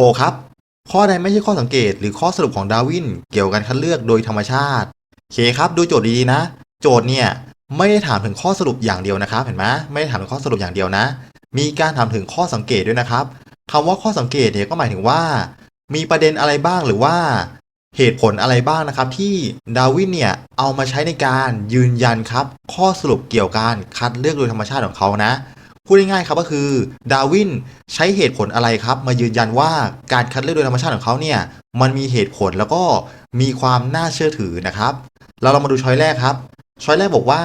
โหครับ ข้อใดไม่ใช่ข้อสังเกตหรือข้อสรุปของดาวินเกี่ยวกับการคัดเลือกโดยธรรมชาติเคครับดูโจทย์ดีๆนะ โจทย์เนี่ยไม่ได้ถามถึงข้อสรุปอย่างเดียวนะครับ เห็นไหมไม่ได้ถามถึงข้อสรุปอย่างเดียวนะ มีการถามถึงข้อสังเกตด้วยนะครับคำว่าข้อสังเกตเนี่ยก็หมายถึงว่า มีประเด็นอะไรบ้างหรือว่า เหตุผลอะไรบ้างนะครับ ที่ดาวินเนี่ยเอามาใช้ในการยืนยันครับ ข้อสรุปเกี่ยวกับการคัดเลือกโดยธรรมชาติของเขานะ พูดง่ายๆครับก็คือดาวินใช้เหตุผลอะไรครับ มายืนยันว่าการคัดเลือกโดยธรรมชาติของเขาเนี่ยมันมีเหตุผลแล้วก็มีความน่าเชื่อถือนะครับ เราเรามาดูช้อยแรกครับช้อยแรกบอกว่า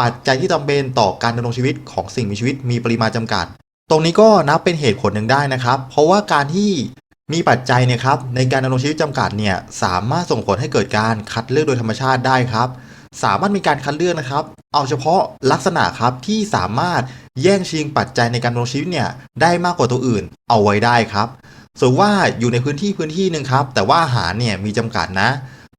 ปัจจัยที่จำเป็นต่อการดำรงชีวิตของสิ่งมีชีวิตมีปริมาณจำกัด ตรงนี้ก็นับเป็นเหตุผลหนึ่งได้นะครับ เพราะว่าการที่มีปัจจัยเนี่ยครับในการดำรงชีวิตจำกัดเนี่ยสามารถส่งผลให้เกิดการคัดเลือกโดยธรรมชาติได้ครับ สามารถมีการคัดเลือกนะครับ เอาเฉพาะลักษณะครับที่สามารถแย่งชิงปัจจัยในการดำรงชีวิตเนี่ยได้มากกว่าตัวอื่น เอาไว้ได้ครับส่วนว่าอยู่ในพื้นที่พื้นที่หนึ่งครับ แต่ว่าอาหารเนี่ยมีจำกัดนะ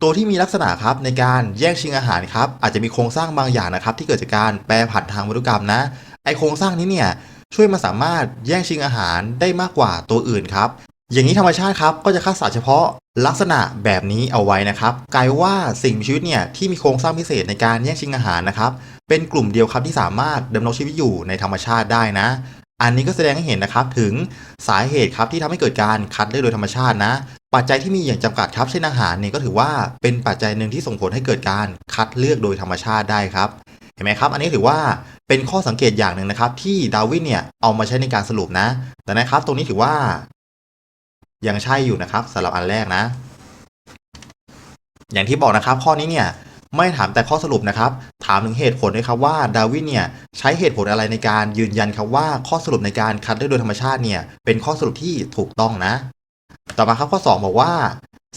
ตัวที่มีลักษณะครับในการแย่งชิงอาหารครับอาจจะมีโครงสร้างบางอย่างนะครับ ที่เกิดจากการแปรผันทางพันธุกรรมนะไอโครงสร้างนี้เนี่ยช่วยมาสามารถแย่งชิงอาหารได้มากกว่าตัวอื่นครับ อย่างนี้ธรรมชาติครับก็จะคัดสรรเฉพาะลักษณะแบบนี้เอาไว้นะครับกลายว่าสิ่งมีชีวิตเนี่ยที่มีโครงสร้างพิเศษในการแย่งชิงอาหารนะครับเป็นกลุ่มเดียวครับที่สามารถดำรงชีวิตอยู่ในธรรมชาติได้นะ อันนี้ก็แสดงให้เห็นนะครับถึงสาเหตุครับที่ทำให้เกิดการคัดเลือกโดยธรรมชาตินะ ปัจจัยที่มีอย่างจำกัดครับเช่นอาหารเนี่ยก็ถือว่าเป็นปัจจัยหนึ่งที่ส่งผลให้เกิดการคัดเลือกโดยธรรมชาติได้ครับเห็นไหมครับ อันนี้ถือว่าเป็นข้อสังเกตอย่างหนึ่งนะครับที่ดาวินเนี่ยเอามาใช้ในการสรุปนะ แต่นะครับตรงนี้ถือว่า ยังใช่อยู่นะครับสำหรับอันแรกนะ อย่างที่บอกนะครับข้อนี้เนี่ยไม่ถามแต่ข้อสรุปนะครับ ถามถึงเหตุผลด้วยครับว่าดาวินเนี่ยใช้เหตุผลอะไรในการยืนยันครับว่าข้อสรุปในการคัดเลือกโดยธรรมชาติเนี่ยเป็นข้อสรุปที่ถูกต้องนะ ต่อมาครับข้อ 2 บอกว่า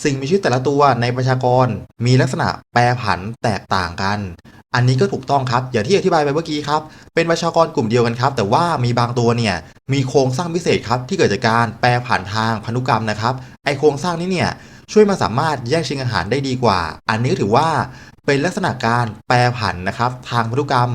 สิ่งมีชีวิตแต่ละตัวในประชากรมีลักษณะแปรผันแตกต่างกัน อันนี้ก็ถูกต้องครับ อย่างที่อธิบายไปเมื่อกี้ครับ เป็นประชากรกลุ่มเดียวกันครับ แต่ว่ามีบางตัวเนี่ย มีโครงสร้างพิเศษครับ ที่เกิดจากการแปรผันทางพันธุกรรมนะครับ ไอโครงสร้างนี้เนี่ย ช่วยมาสามารถแยกชิงอาหารได้ดีกว่า อันนี้ถือว่าเป็นลักษณะการแปรผันนะครับ ทางพันธุกรรม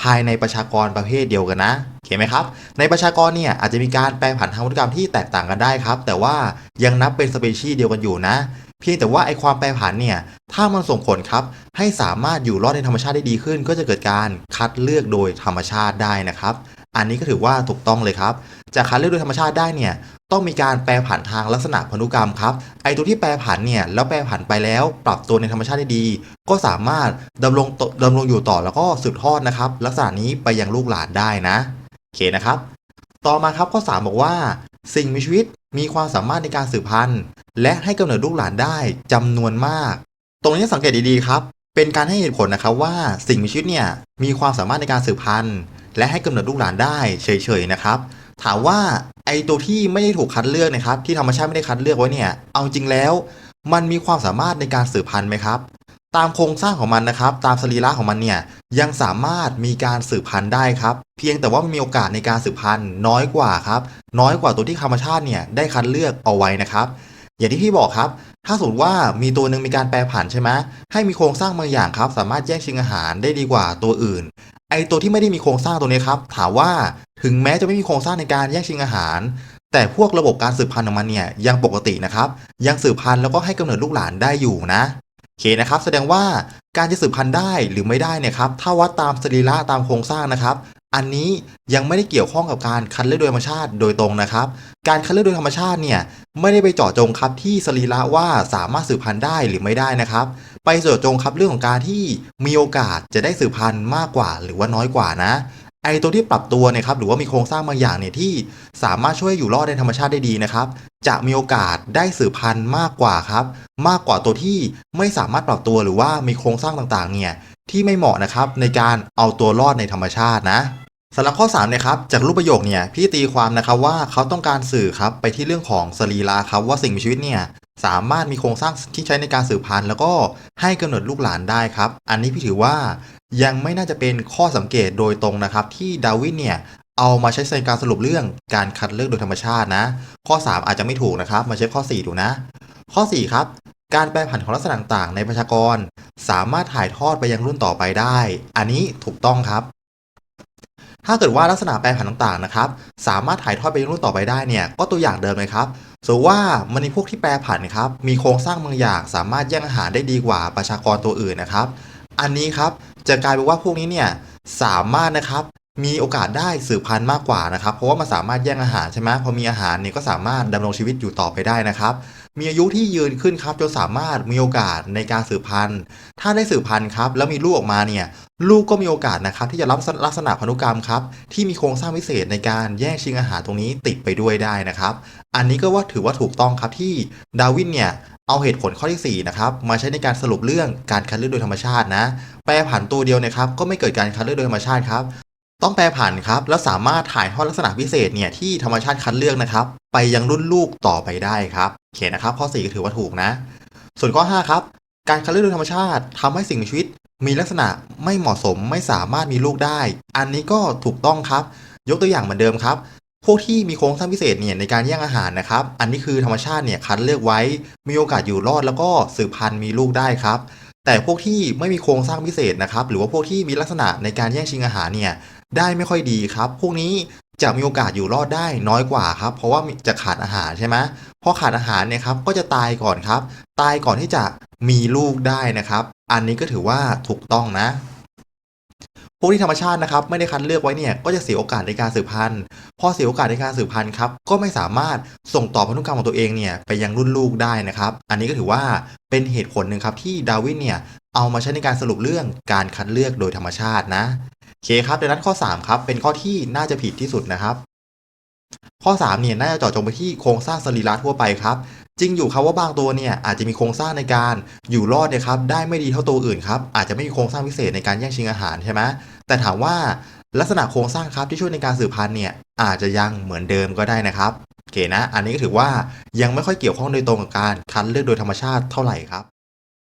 ภายในประชากรประเภทเดียวกันนะ เห็นไหมครับ ในประชากรเนี่ยอาจจะมีการแปรผันทางพันธุกรรมที่แตกต่างกันได้ครับ แต่ว่ายังนับเป็นสเปชีส์เดียวกันอยู่นะ เพียงแต่ว่าไอความแปรผันเนี่ย ถ้ามันส่งผลครับ ให้สามารถอยู่รอดในธรรมชาติได้ดีขึ้น ก็จะเกิดการคัดเลือกโดยธรรมชาติได้นะครับ อันนี้ก็ถือว่าถูกต้องเลยครับ จะคัดเลือกโดยธรรมชาติได้เนี่ยต้องมีการแปรผันทางลักษณะพันธุกรรมครับ ไอตัวที่แปรผันเนี่ยแล้วแปรผันไปแล้ว ปรับตัวในธรรมชาติได้ดี ก็สามารถดำรงดำรงอยู่ต่อแล้วก็สืบทอดนะครับ ลักษณะนี้ไปยังลูกหลานได้นะ อเคนะครับ ต่อมาครับข้อ 3 บอกว่า สิ่งมีชีวิตมีความสามารถในการสืบพันธุ์ และให้กำเนิดลูกหลานได้จำนวนมาก ตรงนี้สังเกตดีๆครับ เป็นการให้เหตุผลนะครับว่าสิ่งมีชีวิตเนี่ยมีความสามารถในการสืบพันธุ์ และให้กำเนิดลูกหลานได้เฉยๆนะครับ ถามว่าไอตัวที่ไม่ได้ถูกคัดเลือกนะครับ ที่ธรรมชาติไม่ได้คัดเลือกไว้เนี่ยเอาจริงแล้ว มันมีความสามารถในการสืบพันธุ์ไหมครับ ตามโครงสร้างของมันนะครับ ตามสรีระของมันเนี่ยยังสามารถมีการสืบพันธุ์ได้ครับ เพียงแต่ว่ามีโอกาสในการสืบพันธุ์น้อยกว่าครับน้อยกว่าตัวที่ธรรมชาติเนี่ยได้คัดเลือกเอาไว้นะครับ อย่างที่พี่บอกครับ ถ้าสมมติว่ามีตัวหนึ่งมีการแปรผันใช่ไหมให้มีโครงสร้างบางอย่างครับ สามารถแย่งชิงอาหารได้ดีกว่าตัวอื่น ไอตัวที่ไม่ได้มีโครงสร้างตัวนี้ครับ ถามว่าถึงแม้จะไม่มีโครงสร้างในการแย่งชิงอาหาร แต่พวกระบบการสืบพันธุ์ของมันเนี่ยยังปกตินะครับ ยังสืบพันธุ์แล้วก็ให้กำเนิดลูกหลานได้อยู่นะ เคนะครับแสดงว่าการจะสืบพันธุ์ได้หรือไม่ได้เนี่ยครับถ้าวัดตามสรีระตามโครงสร้างนะครับ อันนี้ยังไม่ได้เกี่ยวข้องกับการคัดเลือกโดยธรรมชาติโดยตรงนะครับ การคัดเลือกโดยธรรมชาติเนี่ยไม่ได้ไปเจาะจงครับที่สรีระว่าสามารถสืบพันธุ์ได้หรือไม่ได้นะครับ ไปเจาะจงครับเรื่องของการที่มีโอกาสจะได้สืบพันธุ์มากกว่าหรือว่าน้อยกว่านะไอตัวที่ปรับตัวเนี่ยครับหรือว่ามีโครงสร้างบางอย่างเนี่ยที่สามารถช่วยอยู่รอดในธรรมชาติได้ดีนะครับ จะมีโอกาสได้สืบพันธุ์มากกว่าครับ มากกว่าตัวที่ไม่สามารถปรับตัวหรือว่ามีโครงสร้างต่างๆ เนี่ยที่ไม่เหมาะนะครับในการเอาตัวรอดในธรรมชาตินะสำหรับข้อ3เนี่ยครับจากรูปประโยคเนี่ยพี่ตีความนะครับว่าเขาต้องการสื่อครับไปที่เรื่องของสรีระครับว่าสิ่งมีชีวิตเนี่ยสามารถมีโครงสร้างที่ใช้ในการสืบพันธุ์ แล้วก็ให้กำเนิดลูกหลานได้ครับ อันนี้พี่ถือว่ายังไม่น่าจะเป็นข้อสังเกตโดยตรงนะครับ ที่ดาวินเนี่ย เอามาใช้ในการสรุปเรื่องการคัดเลือกโดยธรรมชาตินะ ข้อ 3 อาจจะไม่ถูกนะครับ มาเช็คข้อ 4 ดูนะ ข้อ 4 ครับ การแปรผันของลักษณะต่างๆ ในประชากร สามารถถ่ายทอดไปยังรุ่นต่อไปได้ อันนี้ถูกต้องครับ ถ้าเกิดว่าลักษณะแปรผันต่างๆนะครับ สามารถถ่ายทอดไปยังรุ่นต่อไปได้เนี่ย ก็ตัวอย่างเดิมเลยครับสมมติว่ามันมีพวกที่แปรผันครับ มีโครงสร้างบางอย่างสามารถแย่งอาหารได้ดีกว่าประชากรตัวอื่นนะครับ อันนี้ครับจะกลายเป็นว่าพวกนี้เนี่ยสามารถนะครับ มีโอกาสได้สืบพันธุ์มากกว่านะครับ เพราะว่ามันสามารถแย่งอาหารใช่ไหมพอมีอาหารเนี่ยก็สามารถดำรงชีวิตอยู่ต่อไปได้นะครับ มีอายุที่ยืนขึ้นครับจนสามารถมีโอกาสในการสืบพันธุ์ ถ้าได้สืบพันธุ์ครับแล้วมีลูกออกมาเนี่ยลูกก็มีโอกาสนะครับที่จะรับลักษณะพันธุกรรมครับที่มีโครงสร้างพิเศษในการแย่งชิงอาหารตรงนี้ติดไปด้วยได้นะครับ อันนี้ก็ว่าถือว่าถูกต้องครับที่ดาวินเนี่ยเอาเหตุผลข้อที่4นะครับมาใช้ในการสรุปเรื่องการคัดเลือกโดยธรรมชาตินะ แปรผันตัวเดียวเนะครับก็ไม่เกิดการคัดเลือกโดยธรรมชาติครับ ต้องแปรผันครับ แล้วสามารถถ่ายทอดลักษณะพิเศษเนี่ยที่ธรรมชาติคัดเลือกนะครับ ไปยังรุ่นลูกต่อไปได้ครับโอเคนะครับ ข้อ4ก็ถือว่าถูกนะ ส่วนข้อ 5 ครับ การคัดเลือกโดยธรรมชาติทำให้สิ่งมีชีวิต มีลักษณะไม่เหมาะสมไม่สามารถมีลูกได้ อันนี้ก็ถูกต้องครับ ยกตัวอย่างเหมือนเดิมครับพวกที่มีโครงสร้างพิเศษเนี่ยในการแย่งอาหารนะครับ อันนี้คือธรรมชาติเนี่ยคัดเลือกไว้ มีโอกาสอยู่รอดแล้วก็สืบพันธุ์มีลูกได้ครับ แต่พวกที่ไม่มีโครงสร้างพิเศษนะครับ หรือว่าพวกที่มีลักษณะในการแย่งชิงอาหารเนี่ย ได้ไม่ค่อยดีครับ พวกนี้จะมีโอกาสอยู่รอดได้น้อยกว่าครับ เพราะว่าจะขาดอาหารใช่ไหมพอขาดอาหารเนี่ยครับก็จะตายก่อนครับ ตายก่อนที่จะมีลูกได้นะครับ อันนี้ก็ถือว่าถูกต้องนะพวกที่ธรรมชาตินะครับไม่ได้คัดเลือกไว้เนี่ยก็จะเสียโอกาสในการสืบพันธุ์พอเสียโอกาสในการสืบพันธุ์ครับก็ไม่สามารถส่งต่อพันธุกรรมของตัวเองเนี่ยไปยังรุ่นลูกได้นะครับ อันนี้ก็ถือว่าเป็นเหตุผลหนึ่งครับที่ดาวินเนี่ยเอามาใช้ในการสรุปเรื่องการคัดเลือกโดยธรรมชาตินะ เคครับดังนั้นข้อ 3 ครับ เป็นข้อที่น่าจะผิดที่สุดนะครับ ข้อ 3 เนี่ยน่าจะเจาะจงไปที่โครงสร้างสรีระทั่วไปครับ จริงอยู่ครับว่าบางตัวเนี่ยอาจจะมีโครงสร้างในการอยู่รอดเนี่ยครับได้ไม่ดีเท่าตัวอื่นครับอาจจะไม่มีโครงสร้างพิเศษในการแย่งชิงอาหารใช่ไหมแต่ถามว่าลักษณะโครงสร้างครับที่ช่วยในการสืบพันธุ์เนี่ยอาจจะยังเหมือนเดิมก็ได้นะครับโอเคนะ อันนี้ก็ถือว่ายังไม่ค่อยเกี่ยวข้องโดยตรงกับการคัดเลือกโดยธรรมชาติเท่าไหร่ครับ